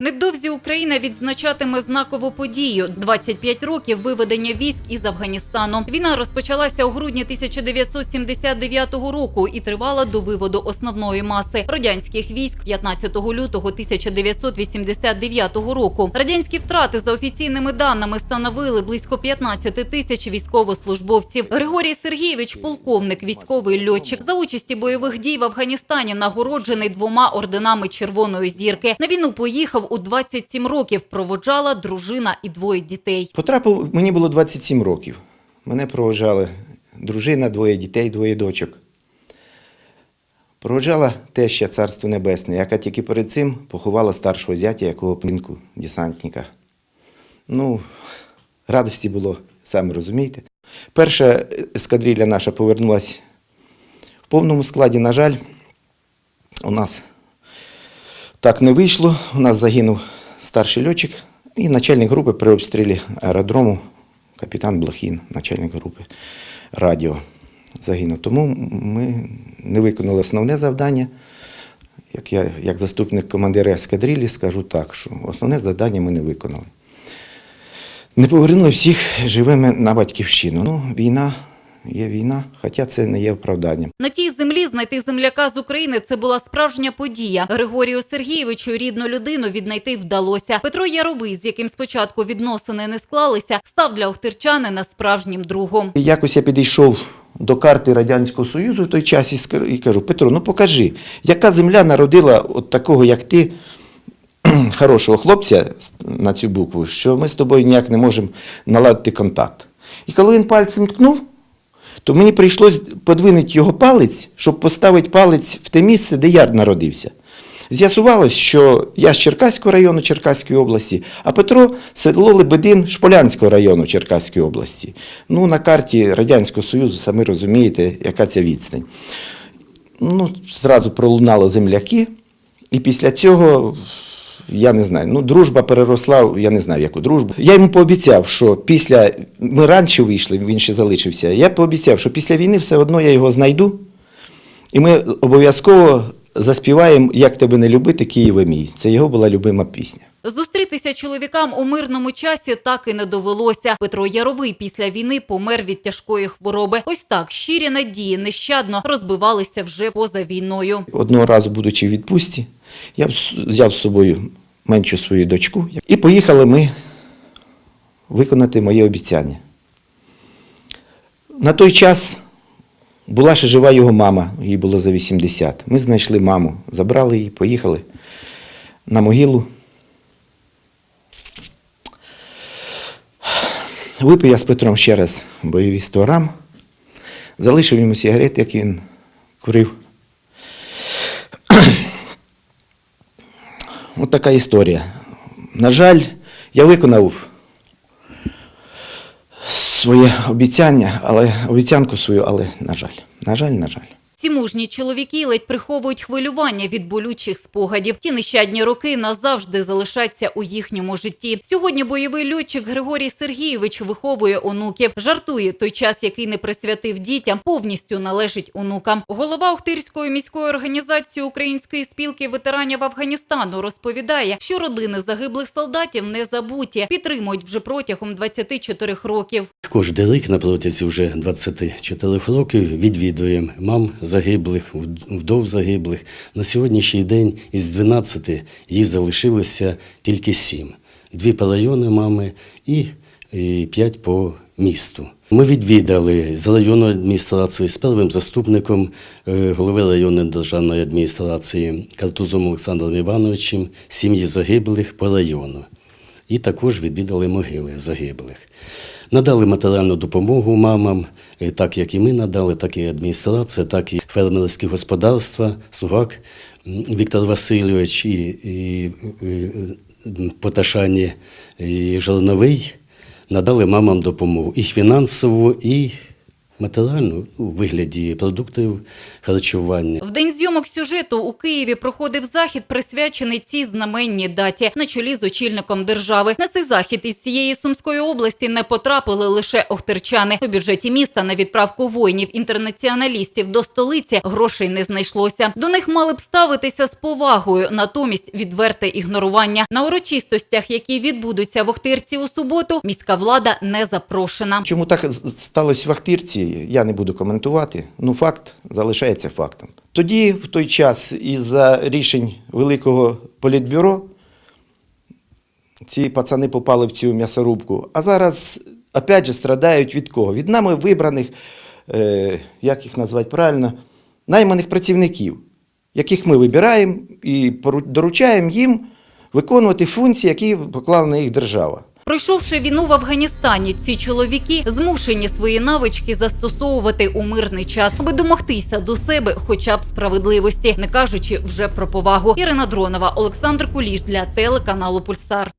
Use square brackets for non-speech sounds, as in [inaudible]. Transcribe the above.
Невдовзі Україна відзначатиме знакову подію – 25 років виведення військ із Афганістану. Війна розпочалася у грудні 1979 року і тривала до виводу основної маси радянських військ 15 лютого 1989 року. Радянські втрати за офіційними даними становили близько 15 тисяч військовослужбовців. Григорій Сергійович, полковник, військовий льотчик, за участі бойових дій в Афганістані нагороджений двома орденами Червоної зірки. На війну поїхав у 27 років. Проводжала дружина і двоє дітей. Потрапив, мені було 27 років. Мене проводжали дружина, двоє дітей, двоє дочок. Проводжала теща Царство Небесне, яка тільки перед цим поховала старшого зятя, якого плінку десантника. Ну, радості було, самі розумієте. Перша ескадрилья наша повернулася в повному складі. На жаль, у нас так не вийшло. У нас загинув старший льотчик і начальник групи при обстрілі аеродрому, капітан Блохін, начальник групи радіо загинув. Тому ми не виконали основне завдання. Як я, як заступник командира ескадрилі, скажу так, що основне завдання ми не виконали. Не повернули всіх живими на батьківщину. Ну, війна є війна, хоча це не є оправданням. На знайти земляка з України це була справжня подія. Григорію Сергійовичу рідну людину віднайти вдалося. Петро Яровий, з яким спочатку відносини не склалися, став для охтирчанина справжнім другом. Якось я підійшов до карти Радянського Союзу в той час і кажу: Петро, ну покажи, яка земля народила от такого, як ти, [clears throat] хорошого хлопця на цю букву, що ми з тобою ніяк не можемо наладити контакт. І коли він пальцем ткнув, то мені прийшлось подвинути його палець, щоб поставити палець в те місце, де я народився. З'ясувалось, що я з Черкаського району Черкаської області, а Петро село Лебедин Шполянського району Черкаської області. Ну, на карті Радянського Союзу, самі розумієте, яка ця відстань. Ну, зразу пролунало земляки, і після цього, я не знаю, ну, дружба переросла, я не знаю, яку дружбу. Я йому пообіцяв, що після, ми раніше вийшли, він ще залишився, я пообіцяв, що після війни все одно я його знайду, і ми обов'язково заспіваємо Як тебе не любити, Києве мій. Це його була любима пісня. Зустрітися чоловікам у мирному часі так і не довелося. Петро Яровий після війни помер від тяжкої хвороби. Ось так щирі надії нещадно розбивалися вже поза війною. Одного разу, будучи в відпустці, я взяв з собою меншу свою дочку і поїхали ми виконати моє обіцяння. На той час була ще жива його мама, їй було за 80. Ми знайшли маму, забрали її, поїхали на могилу. Випив я з Петром ще раз бойові 100 грам, залишив йому сигарети, які він курив. От така історія. На жаль, я виконав своє обіцяння, але обіцянку свою, але на жаль, на жаль, на жаль. Ці мужні чоловіки ледь приховують хвилювання від болючих спогадів. Ті нещадні роки назавжди залишаться у їхньому житті. Сьогодні бойовий льотчик Григорій Сергійович виховує онуків. Жартує той час, який не присвятив дітям, повністю належить онукам. Голова Охтирської міської організації Української спілки ветеранів Афганістану розповідає, що родини загиблих солдатів не забуті, підтримують вже протягом 24 років. Кожен рік на протязі вже 24 років відвідуємо мам загиблих, вд- вдов загиблих. На сьогоднішній день із 12 їх залишилося тільки 7. Дві по району мами і, і 5 по місту. Ми відвідали з районної адміністрації з первим заступником е, голови районної державної адміністрації Картузом Олександром Івановичем сім'ї загиблих по району і також відвідали могили загиблих. Надали матеріальну допомогу мамам, е, так як і ми надали, так і адміністрація, так і фермерські господарства, Сугак Віктор Васильович і, і, і Поташані і Жорновий надали мамам допомогу і фінансову, і матеріальну у вигляді продуктів харчування. В день зйомок сюжету у Києві проходив захід, присвячений цій знаменній даті на чолі з очільником держави. На цей захід із цієї сумської області не потрапили лише охтерчани. У бюджеті міста на відправку воїнів-інтернаціоналістів до столиці грошей не знайшлося. До них мали б ставитися з повагою, натомість відверте ігнорування. На урочистостях, які відбудуться в Охтирці у суботу, міська влада не запрошена. Чому так сталося в Я не буду коментувати. Ну, факт залишається фактом. Тоді, в той час, із-за рішень Великого політбюро, ці пацани попали в цю м'ясорубку. А зараз, опять же, страдають від кого? Від нами вибраних, е, як їх назвати правильно, найманих працівників, яких ми вибираємо і доручаємо їм виконувати функції, які поклала на їх держава. Пройшовши війну в Афганістані, ці чоловіки змушені свої навички застосовувати у мирний час, аби домогтися до себе, хоча б справедливості, не кажучи вже про повагу. Ірина Дронова, Олександр Куліш для телеканалу Пульсар.